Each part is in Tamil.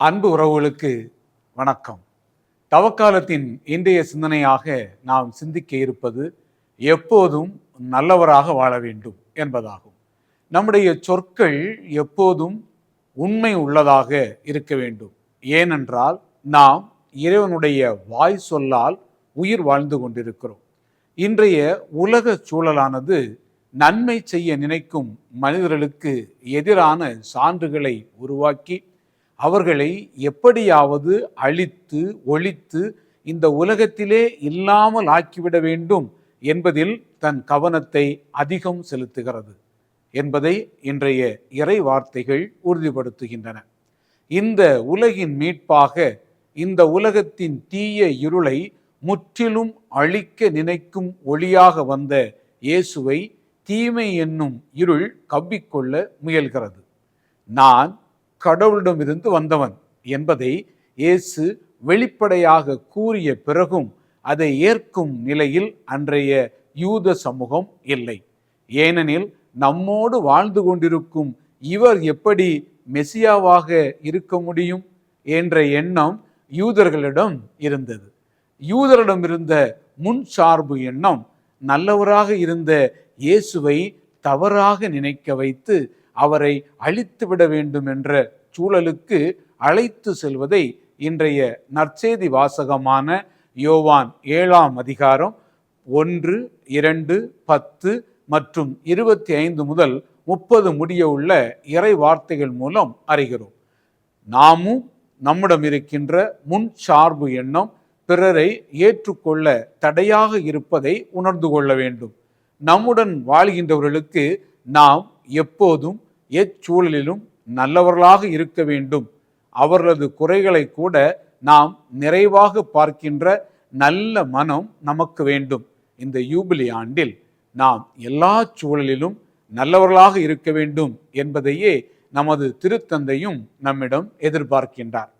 அன்பு உறவுகளுக்கு வணக்கம். தவக்காலத்தின் இன்றைய சிந்தனையாக நாம் சிந்திக்க இருப்பது எப்போதும் நல்லவராக வாழ வேண்டும் என்பதாகும். நம்முடைய சொற்கள் எப்போதும் உண்மை உள்ளதாக இருக்க வேண்டும். ஏனென்றால் நாம் இறைவனுடைய வாய் சொல்லால் உயிர் வாழ்ந்து கொண்டிருக்கிறோம். இன்றைய உலக சூழலானது நன்மை செய்ய நினைக்கும் மனிதர்களுக்கு எதிரான சான்றுகளை உருவாக்கி அவர்களை எப்படியாவது அழித்து ஒழித்து இந்த உலகத்திலே இல்லாமல் ஆக்கிவிட வேண்டும் என்பதில் தன் கவனத்தை அதிகம் செலுத்துகிறது என்பதை இன்றைய இறை வார்த்தைகள் உறுதிப்படுத்துகின்றன. இந்த உலகின் மீட்பாக இந்த உலகத்தின் தீய இருளை முற்றிலும் அழிக்க நினைக்கும் ஒளியாக வந்த இயேசுவை தீமை என்னும் இருள் கவ்விக்கொள்ள முயல்கிறது. நான் கடவுளிடமிருந்து வந்தவன் என்பதை இயேசு வெளிப்படையாக கூறிய பிறகும் அதை ஏற்கும் நிலையில் அன்றைய யூத சமூகம் இல்லை. ஏனெனில் நம்மோடு வாழ்ந்து கொண்டிருக்கும் இவர் எப்படி மெசியாவாக இருக்க முடியும் என்ற எண்ணம் யூதர்களிடம் இருந்தது. யூதரிடம் இருந்த முன் சார்பு எண்ணம் நல்லவராக இருந்த இயேசுவை தவறாக நினைக்க வைத்து அவரை அழித்துவிட வேண்டும் என்ற சூழலுக்கு அழைத்து செல்வதை இன்றைய நற்செய்தி வாசகமான யோவான் ஏழாம் அதிகாரம் ஒன்று இரண்டு பத்து மற்றும் இருபத்தி ஐந்து முதல் முப்பது முடிய உள்ள இறை வார்த்தைகள் மூலம் அறிகிறோம். நாமும் நம்மிடம் இருக்கின்ற முன் சார்பு எண்ணம் பிறரை ஏற்றுக்கொள்ள தடையாக இருப்பதை உணர்ந்து கொள்ள வேண்டும். நம்முடன் வாழ்கின்றவர்களுக்கு நாம் எப்போதும் எச்சூழலிலும் நல்லவர்களாக இருக்க வேண்டும். அவர்களது குறைகளை கூட நாம் நிறைவாக பார்க்கின்ற நல்ல மனம் நமக்கு வேண்டும். இந்த யூபிலி ஆண்டில் நாம் எல்லா சூழலிலும் நல்லவர்களாக இருக்க வேண்டும் என்பதையே நமது திருத்தந்தையும் நம்மிடம் எதிர்பார்க்கின்றார்.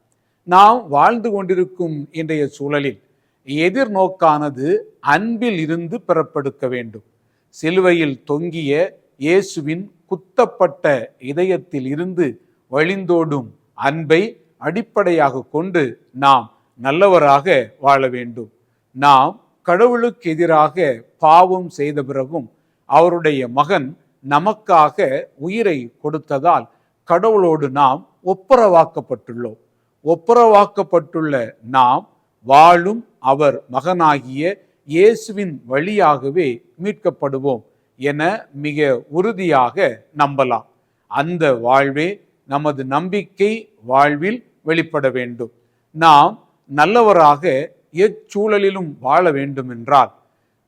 நாம் வாழ்ந்து கொண்டிருக்கும் இன்றைய சூழலில் எதிர்நோக்கானது அன்பில் இருந்து பெறப்படுக்க வேண்டும். சிலுவையில் தொங்கிய இயேசுவின் குத்தப்பட்ட இதயத்தில் இருந்து வழிந்தோடும் அன்பை அடிப்படையாக கொண்டு நாம் நல்லவராக வாழ வேண்டும். நாம் கடவுளுக்கு எதிராக பாவம் செய்த பிறகும் அவருடைய மகன் நமக்காக உயிரை கொடுத்ததால் கடவுளோடு நாம் ஒப்புரவாக்கப்பட்டுள்ளோம். ஒப்புரவாக்கப்பட்டுள்ள நாம் வாழும் அவர் மகனாகிய இயேசுவின் வழியாகவே மீட்கப்படுவோம். என மிக உறுதியாக நம்பலாம். அந்த வாழ்வே நமது நம்பிக்கை வாழ்வில் வெளிப்பட வேண்டும். நாம் நல்லவராக எச்சூழலிலும் வாழ வேண்டுமென்றால்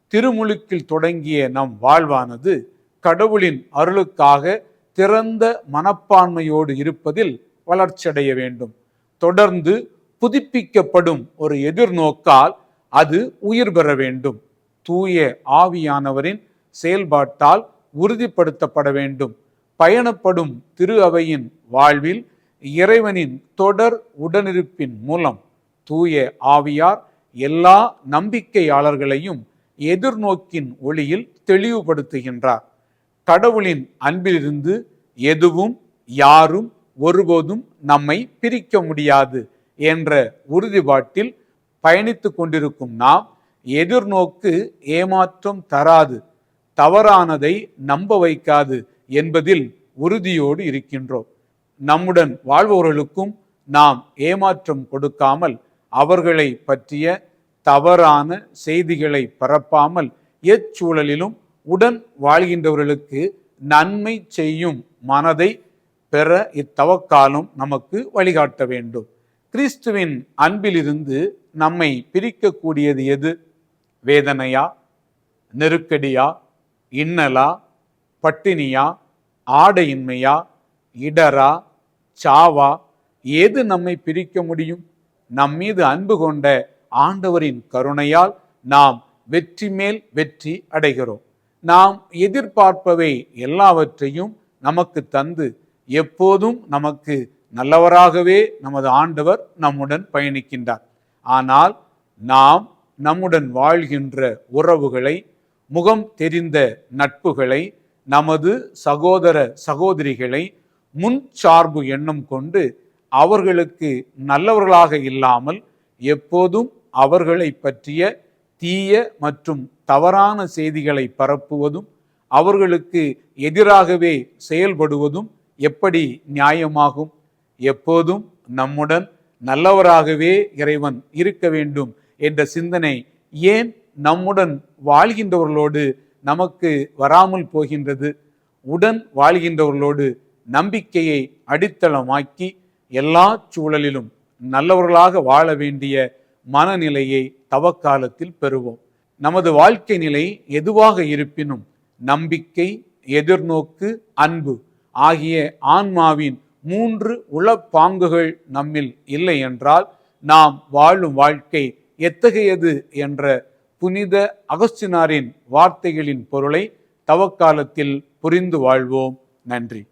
திருமுழுக்கில் தொடங்கிய நம் வாழ்வானது கடவுளின் அருளுக்காக திறந்த மனப்பான்மையோடு இருப்பதில் வளர்ச்சியடைய வேண்டும். தொடர்ந்து புதுப்பிக்கப்படும் ஒரு எதிர்நோக்கால் அது உயிர் பெற வேண்டும். தூய ஆவியானவரின் செயல்பாட்டால் உறுதிப்படுத்தப்பட வேண்டும். பயணப்படும் திரு அவையின் வாழ்வில் இறைவனின் தொடர் உடனிருப்பின் மூலம் தூய ஆவியார் எல்லா நம்பிக்கையாளர்களையும் எதிர்நோக்கின் ஒளியில் தெளிவுபடுத்துகின்றார். கடவுளின் அன்பிலிருந்து எதுவும் யாரும் ஒருபோதும் நம்மை பிரிக்க முடியாது என்ற உறுதிப்பாட்டில் பயணித்து கொண்டிருக்கும் நாம் எதிர்நோக்கு ஏமாற்றம் தராது. தவறானதை நம்ப வைக்காது என்பதில் உறுதியோடு இருக்கின்றோம். நம்முடன் வாழ்பவர்களுக்கும் நாம் ஏமாற்றம் கொடுக்காமல் அவர்களை பற்றிய தவறான செய்திகளை பரப்பாமல் எச்சூழலிலும் உடன் வாழ்கின்றவர்களுக்கு நன்மை செய்யும் மனதை பெற இத்தவக்காலம் நமக்கு வழிகாட்ட வேண்டும். கிறிஸ்துவின் அன்பிலிருந்து நம்மை பிரிக்கக்கூடியது எது? வேதனையா? நெருக்கடியா? இன்னலா பட்டினியா ஆடையின்மையா இடரா சாவா எது நம்மை பிரிக்க முடியும்? நம் மீது அன்பு கொண்ட ஆண்டவரின் கருணையால் நாம் வெற்றி மேல் வெற்றி அடைகிறோம். நாம் எதிர்பார்ப்பவை எல்லாவற்றையும் நமக்கு தந்து எப்போதும் நமக்கு நல்லவராகவே நமது ஆண்டவர் நம்முடன் பயணிக்கின்றார். ஆனால் நாம் நம்முடன் வாழ்கின்ற உறவுகளை முகம் தெரிந்த நட்புகளை நமது சகோதர சகோதரிகளை முன் சார்பு எண்ணம் கொண்டு அவர்களுக்கு நல்லவர்களாக இல்லாமல் எப்போதும் அவர்களை பற்றிய தீய மற்றும் தவறான செய்திகளை பரப்புவதும் அவர்களுக்கு எதிராகவே செயல்படுவதும் எப்படி நியாயமாகும்? எப்போதும் நம்முடன் நல்லவராகவே இறைவன் இருக்க வேண்டும் என்ற சிந்தனை ஏன் நம்முடன் வாழ்கின்றவர்களோடு நமக்கு வராமல் போகின்றது. உடன் வாழ்கின்றவர்களோடு நம்பிக்கையை அடித்தளமாக்கி எல்லா சூழலிலும் நல்லவர்களாக வாழ வேண்டிய மனநிலையை தவக்காலத்தில் பெறுவோம். நமது வாழ்க்கை நிலை எதுவாக இருப்பினும் நம்பிக்கை எதிர்நோக்கு அன்பு ஆகிய ஆன்மாவின் மூன்று உளப்பாங்குகள் நம்மில் இல்லை என்றால் நாம் வாழும் வாழ்க்கை எத்தகையது என்ற புனித அகஸ்தினாரின் வார்த்தைகளின் பொருளை தவக்காலத்தில் புரிந்து வாழ்வோம். நன்றி.